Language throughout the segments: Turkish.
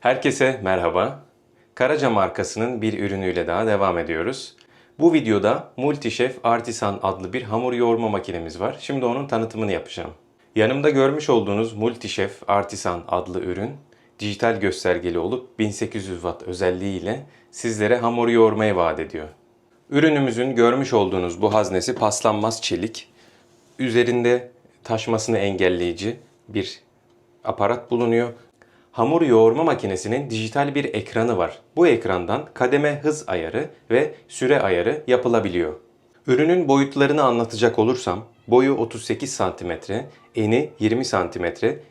Herkese merhaba. Karaca markasının bir ürünüyle daha devam ediyoruz. Bu videoda Multichef Artisan adlı bir hamur yoğurma makinemiz var. Şimdi onun tanıtımını yapacağım. Yanımda görmüş olduğunuz Multichef Artisan adlı ürün dijital göstergeli olup 1800 watt özelliğiyle sizlere hamur yoğurmayı vaat ediyor. Ürünümüzün görmüş olduğunuz bu haznesi paslanmaz çelik. Üzerinde taşmasını engelleyici bir aparat bulunuyor. Hamur yoğurma makinesinin dijital bir ekranı var. Bu ekrandan kademe hız ayarı ve süre ayarı yapılabiliyor. Ürünün boyutlarını anlatacak olursam boyu 38 cm, eni 20 cm,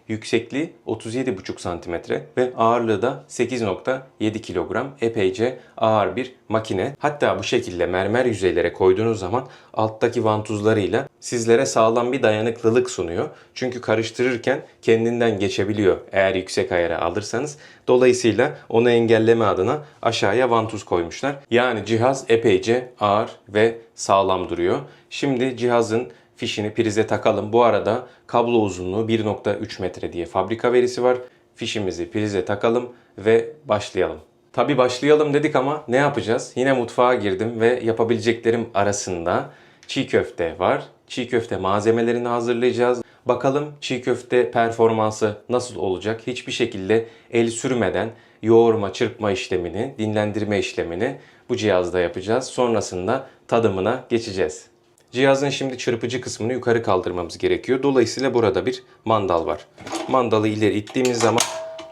yüksekliği 37,5 cm ve ağırlığı da 8.7 kilogram epeyce ağır bir makine. Hatta bu şekilde mermer yüzeylere koyduğunuz zaman alttaki vantuzlarıyla sizlere sağlam bir dayanıklılık sunuyor. Çünkü karıştırırken kendinden geçebiliyor eğer yüksek ayara alırsanız. Dolayısıyla onu engelleme adına aşağıya vantuz koymuşlar. Yani cihaz epeyce ağır ve sağlam duruyor. Şimdi cihazın fişini prize takalım. Bu arada kablo uzunluğu 1.3 metre diye fabrika verisi var. Fişimizi prize takalım ve başlayalım. Tabi başlayalım dedik ama ne yapacağız? Yine mutfağa girdim ve yapabileceklerim arasında çiğ köfte var. Çiğ köfte malzemelerini hazırlayacağız. Bakalım çiğ köfte performansı nasıl olacak? Hiçbir şekilde el sürmeden yoğurma, çırpma işlemini, dinlendirme işlemini bu cihazda yapacağız. Sonrasında tadımına geçeceğiz. Cihazın şimdi çırpıcı kısmını yukarı kaldırmamız gerekiyor. Dolayısıyla burada bir mandal var. Mandalı ileri ittiğimiz zaman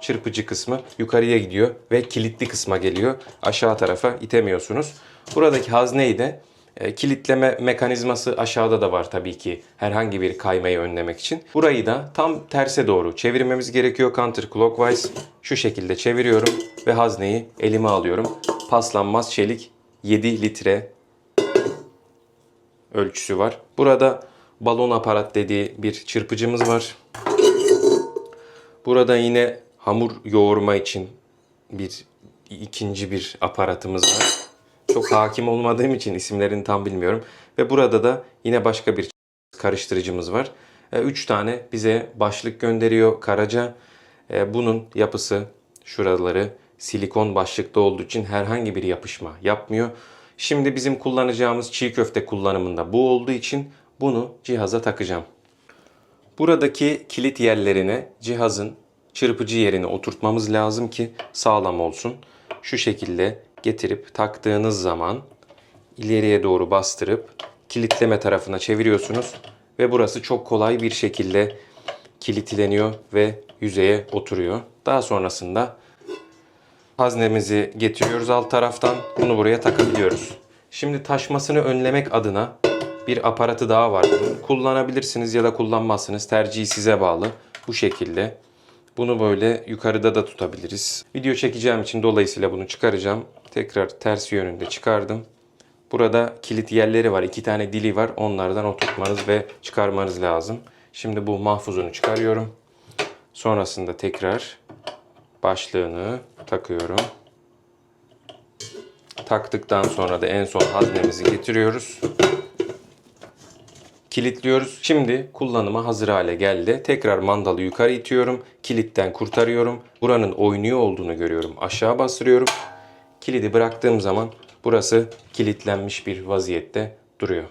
çırpıcı kısmı yukarıya gidiyor ve kilitli kısma geliyor. Aşağı tarafa itemiyorsunuz. Buradaki hazneyi de kilitleme mekanizması aşağıda da var tabii ki herhangi bir kaymayı önlemek için. Burayı da tam terse doğru çevirmemiz gerekiyor counterclockwise. Şu şekilde çeviriyorum ve hazneyi elime alıyorum. Paslanmaz çelik 7 litre ölçüsü var. Burada balon aparat dediği bir çırpıcımız var. Burada yine hamur yoğurma için bir ikinci bir aparatımız var. Çok hakim olmadığım için isimlerini tam bilmiyorum. Ve burada da yine başka bir karıştırıcımız var. 3 tane bize başlık gönderiyor Karaca. E, Bunun yapısı şuraları silikon başlıkta olduğu için herhangi bir yapışma yapmıyor. Şimdi bizim kullanacağımız çiğ köfte kullanımında bu olduğu için bunu cihaza takacağım. Buradaki kilit yerlerine cihazın çırpıcı yerine oturtmamız lazım ki sağlam olsun. Şu şekilde getirip taktığınız zaman ileriye doğru bastırıp kilitleme tarafına çeviriyorsunuz ve burası çok kolay bir şekilde kilitleniyor ve yüzeye oturuyor. Daha sonrasında haznemizi getiriyoruz alt taraftan. Bunu buraya takabiliyoruz. Şimdi taşmasını önlemek adına bir aparatı daha var. Kullanabilirsiniz ya da kullanmazsınız. Tercihi size bağlı. Bu şekilde. Bunu böyle yukarıda da tutabiliriz. Video çekeceğim için dolayısıyla bunu çıkaracağım. Tekrar ters yönünde çıkardım. Burada kilit yerleri var. iki tane dili var. Onlardan oturtmanız ve çıkarmanız lazım. Şimdi bu mahfuzunu çıkarıyorum. Sonrasında tekrar başlığını takıyorum. Taktıktan sonra da en son haznemizi getiriyoruz. Kilitliyoruz. Şimdi kullanıma hazır hale geldi. Tekrar mandalı yukarı itiyorum. Kilitten kurtarıyorum. Buranın oynuyor olduğunu görüyorum. Aşağı bastırıyorum. Kilidi bıraktığım zaman burası kilitlenmiş bir vaziyette duruyor.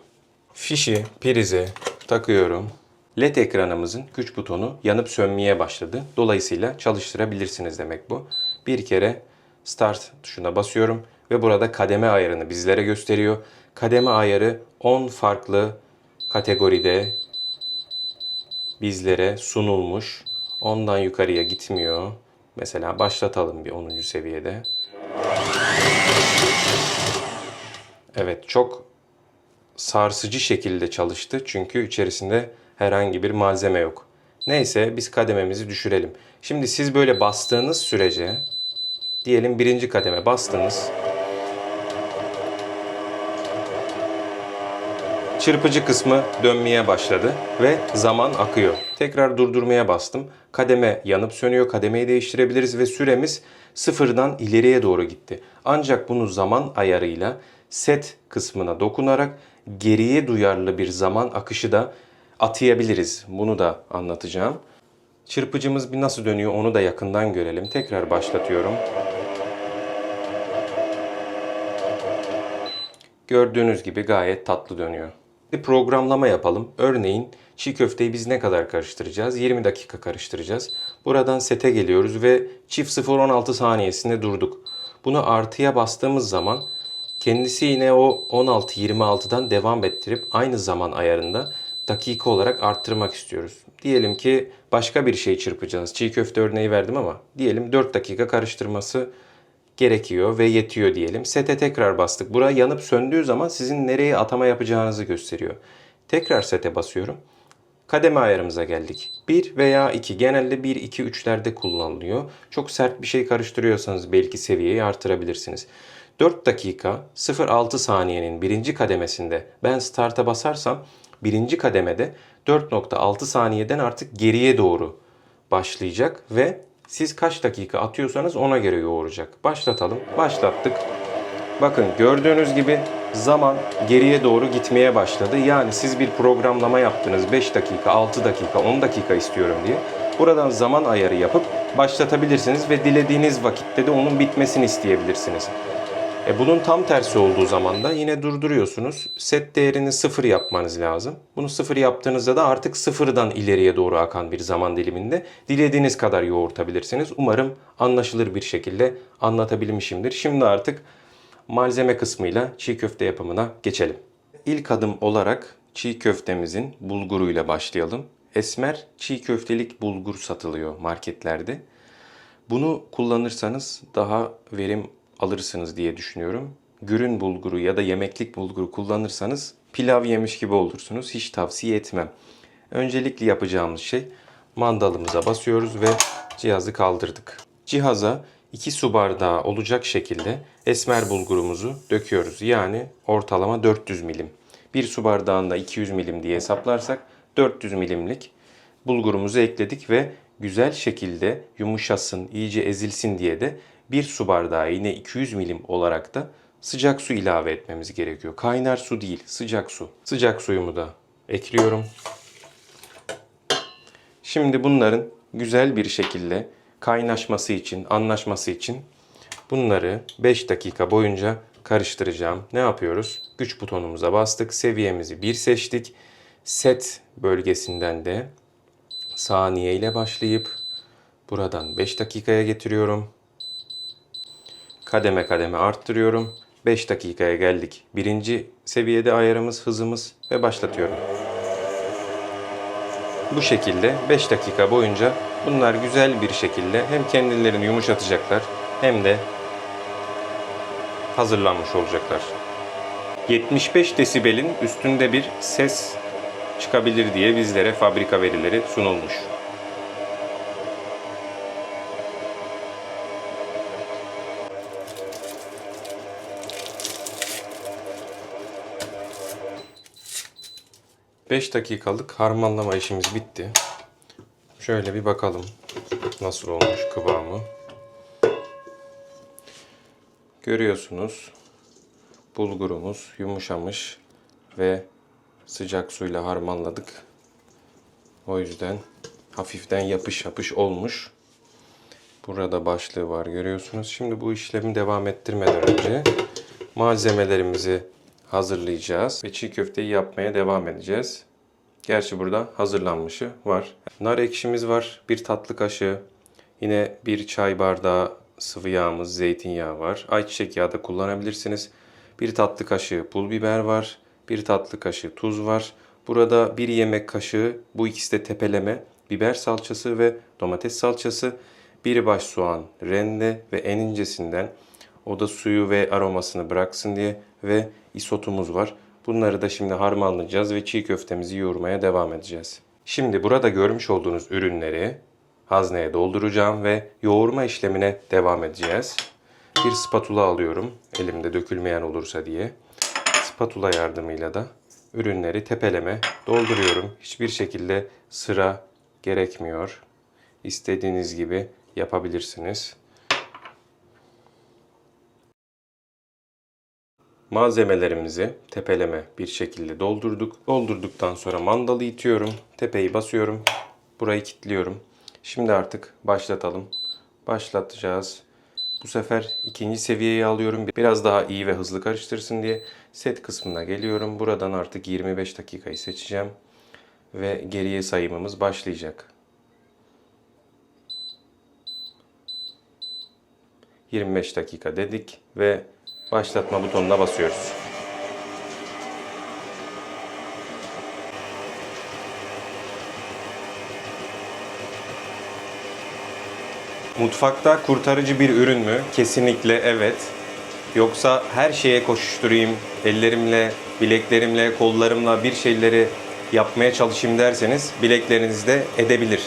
Fişi prize takıyorum. LED ekranımızın güç butonu yanıp sönmeye başladı. Dolayısıyla çalıştırabilirsiniz demek bu. Bir kere start tuşuna basıyorum ve burada kademe ayarını bizlere gösteriyor. Kademe ayarı 10 farklı kategoride bizlere sunulmuş. Ondan yukarıya gitmiyor. Mesela başlatalım bir 10. seviyede. Evet çok sarsıcı şekilde çalıştı. Çünkü içerisinde herhangi bir malzeme yok. Neyse biz kadememizi düşürelim. Şimdi siz böyle bastığınız sürece diyelim birinci kademe bastınız. Çırpıcı kısmı dönmeye başladı ve zaman akıyor. Tekrar durdurmaya bastım. Kademe yanıp sönüyor. Kademeyi değiştirebiliriz ve süremiz sıfırdan ileriye doğru gitti. Ancak bunu zaman ayarıyla set kısmına dokunarak geriye duyarlı bir zaman akışı da atayabiliriz. Bunu da anlatacağım. Çırpıcımız bir nasıl dönüyor onu da yakından görelim. Tekrar başlatıyorum. Gördüğünüz gibi gayet tatlı dönüyor. Bir programlama yapalım. Örneğin çiğ köfteyi biz ne kadar karıştıracağız? 20 dakika karıştıracağız. Buradan sete geliyoruz ve çift 0-16 saniyesinde durduk. Bunu artıya bastığımız zaman kendisi yine o 16-26'dan devam ettirip aynı zaman ayarında dakika olarak arttırmak istiyoruz. Diyelim ki başka bir şey çırpacağız. Çiğ köfte örneği verdim ama diyelim 4 dakika karıştırması gerekiyor ve yetiyor diyelim. Sete tekrar bastık. Bura yanıp söndüğü zaman sizin nereye atama yapacağınızı gösteriyor. Tekrar sete basıyorum. Kademe ayarımıza geldik. 1 veya 2 genelde 1 2 3'lerde kullanılıyor. Çok sert bir şey karıştırıyorsanız belki seviyeyi artırabilirsiniz. 4 dakika 0.6 saniyenin birinci kademesinde ben start'a basarsam birinci kademede 4.6 saniyeden artık geriye doğru başlayacak ve siz kaç dakika atıyorsanız ona göre yoğuracak. Başlatalım. Başlattık. Bakın gördüğünüz gibi zaman geriye doğru gitmeye başladı. Yani siz bir programlama yaptınız 5 dakika, 6 dakika, 10 dakika istiyorum diye. Buradan zaman ayarı yapıp başlatabilirsiniz ve dilediğiniz vakitte de onun bitmesini isteyebilirsiniz. E bunun tam tersi olduğu zaman da yine durduruyorsunuz. Set değerini sıfır yapmanız lazım. Bunu sıfır yaptığınızda da artık sıfırdan ileriye doğru akan bir zaman diliminde dilediğiniz kadar yoğurtabilirsiniz. Umarım anlaşılır bir şekilde anlatabilmişimdir. Şimdi artık malzeme kısmıyla çiğ köfte yapımına geçelim. İlk adım olarak çiğ köftemizin bulguruyla başlayalım. Esmer çiğ köftelik bulgur satılıyor marketlerde. Bunu kullanırsanız daha verim alırsınız diye düşünüyorum. Gürün bulguru ya da yemeklik bulguru kullanırsanız pilav yemiş gibi olursunuz. Hiç tavsiye etmem. Öncelikli yapacağımız şey mandalımıza basıyoruz ve cihazı kaldırdık. Cihaza 2 su bardağı olacak şekilde esmer bulgurumuzu döküyoruz. Yani ortalama 400 milim. 1 su bardağında 200 milim diye hesaplarsak 400 milimlik bulgurumuzu ekledik ve güzel şekilde yumuşasın, iyice ezilsin diye de bir su bardağı yine 200 milim olarak da sıcak su ilave etmemiz gerekiyor. Kaynar su değil, sıcak su. Sıcak suyumu da ekliyorum. Şimdi bunların güzel bir şekilde kaynaşması için, anlaşması için bunları 5 dakika boyunca karıştıracağım. Ne yapıyoruz? Güç butonumuza bastık. Seviyemizi 1 seçtik. Set bölgesinden de saniye ile başlayıp buradan 5 dakikaya getiriyorum. Kademe kademe arttırıyorum. 5 dakikaya geldik. Birinci seviyede ayarımız, hızımız ve başlatıyorum. Bu şekilde 5 dakika boyunca bunlar güzel bir şekilde hem kendilerini yumuşatacaklar hem de hazırlanmış olacaklar. 75 desibelin üstünde bir ses çıkabilir diye bizlere fabrika verileri sunulmuş. Beş dakikalık harmanlama işimiz bitti. Şöyle bir bakalım nasıl olmuş kıvamı. Görüyorsunuz bulgurumuz yumuşamış ve sıcak suyla harmanladık. O yüzden hafiften yapış yapış olmuş. Burada başlığı var görüyorsunuz. Şimdi bu işlemi devam ettirmeden önce malzemelerimizi hazırlayacağız ve çiğ köfteyi yapmaya devam edeceğiz. Gerçi burada hazırlanmışı var. Nar ekşimiz var. Bir tatlı kaşığı. Yine bir çay bardağı sıvı yağımız, zeytinyağı var. Ayçiçek yağı da kullanabilirsiniz. Bir tatlı kaşığı pul biber var. Bir tatlı kaşığı tuz var. Burada bir yemek kaşığı, bu ikisi de tepeleme, biber salçası ve domates salçası. Bir baş soğan, rende ve en incesinden o da suyu ve aromasını bıraksın diye ve isotumuz var. Bunları da şimdi harmanlayacağız ve çiğ köftemizi yoğurmaya devam edeceğiz. Şimdi burada görmüş olduğunuz ürünleri hazneye dolduracağım ve yoğurma işlemine devam edeceğiz. Bir spatula alıyorum elimde dökülmeyen olursa diye. Spatula yardımıyla da ürünleri tepeleme dolduruyorum. Hiçbir şekilde sıra gerekmiyor. İstediğiniz gibi yapabilirsiniz. Malzemelerimizi tepeleme bir şekilde doldurduk. Doldurduktan sonra mandalı itiyorum. Tepeyi basıyorum. Burayı kilitliyorum. Şimdi artık başlatalım. Başlatacağız. Bu sefer ikinci seviyeyi alıyorum. Biraz daha iyi ve hızlı karıştırsın diye set kısmına geliyorum. Buradan artık 25 dakikayı seçeceğim. Ve geriye sayımımız başlayacak. 25 dakika dedik ve başlatma butonuna basıyoruz. Mutfakta kurtarıcı bir ürün mü? Kesinlikle evet. Yoksa her şeye koşuşturayım, ellerimle, bileklerimle, kollarımla bir şeyleri yapmaya çalışayım derseniz bileklerinizde edebilir.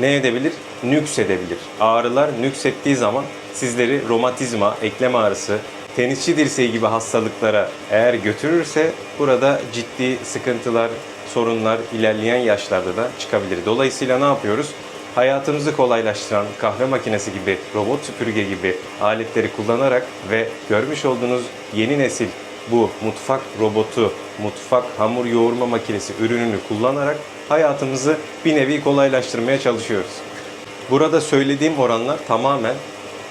Ne edebilir? Nüks edebilir. Ağrılar nüks ettiği zaman sizleri romatizma, eklem ağrısı, tenisçi dirseği gibi hastalıklara eğer götürürse burada ciddi sıkıntılar, sorunlar ilerleyen yaşlarda da çıkabilir. Dolayısıyla ne yapıyoruz? Hayatımızı kolaylaştıran kahve makinesi gibi, robot süpürge gibi aletleri kullanarak ve görmüş olduğunuz yeni nesil bu mutfak robotu, mutfak hamur yoğurma makinesi ürününü kullanarak hayatımızı bir nevi kolaylaştırmaya çalışıyoruz. Burada söylediğim oranlar tamamen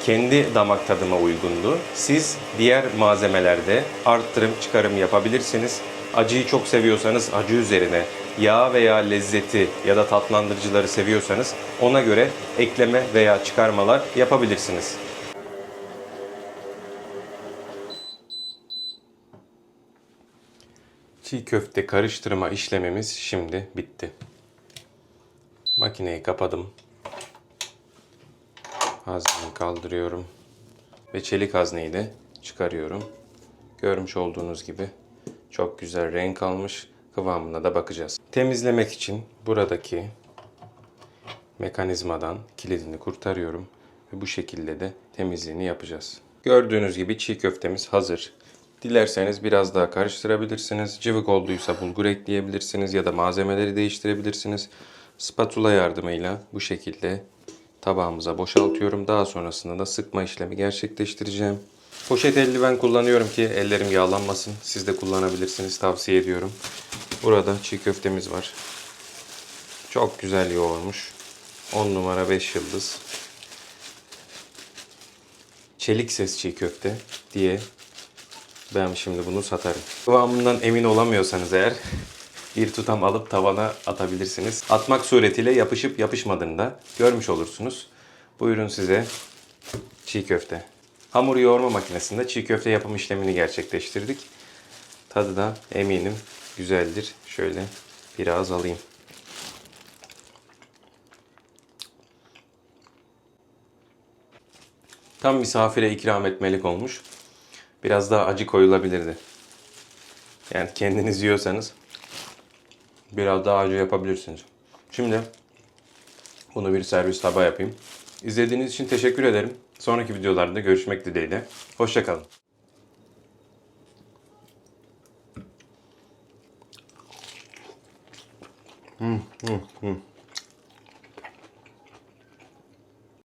kendi damak tadıma uygundu. Siz diğer malzemelerde arttırım çıkarım yapabilirsiniz. Acıyı çok seviyorsanız acı üzerine, yağ veya lezzeti ya da tatlandırıcıları seviyorsanız ona göre ekleme veya çıkarmalar yapabilirsiniz. Çiğ köfte karıştırma işlemimiz şimdi bitti. Makineyi kapadım. Hazneyi kaldırıyorum. Ve çelik hazneyi de çıkarıyorum. Görmüş olduğunuz gibi çok güzel renk almış. Kıvamına da bakacağız. Temizlemek için buradaki mekanizmadan kilidini kurtarıyorum. Ve bu şekilde de temizliğini yapacağız. Gördüğünüz gibi çiğ köftemiz hazır. Dilerseniz biraz daha karıştırabilirsiniz. Cıvık olduysa bulgur ekleyebilirsiniz ya da malzemeleri değiştirebilirsiniz. Spatula yardımıyla bu şekilde tabağımıza boşaltıyorum. Daha sonrasında da sıkma işlemi gerçekleştireceğim. Poşet eldiven kullanıyorum ki ellerim yağlanmasın. Siz de kullanabilirsiniz. Tavsiye ediyorum. Burada çiğ köftemiz var. Çok güzel yoğurmuş. 10 numara 5 yıldız. Çelik ses çiğ köfte diye ben şimdi bunu satarım. Kıvamından emin olamıyorsanız eğer bir tutam alıp tavana atabilirsiniz. Atmak suretiyle yapışıp yapışmadığını da görmüş olursunuz. Bu ürün size çiğ köfte. Hamur yoğurma makinesinde çiğ köfte yapım işlemini gerçekleştirdik. Tadı da eminim güzeldir. Şöyle biraz alayım. Tam misafire ikram etmelik olmuş. Biraz daha acı koyulabilirdi. Yani kendiniz yiyorsanız biraz daha acı yapabilirsiniz. Şimdi bunu bir servis tabağı yapayım. İzlediğiniz için teşekkür ederim. Sonraki videolarda görüşmek dileğiyle. Hoşçakalın. Hmm, hmm, hmm.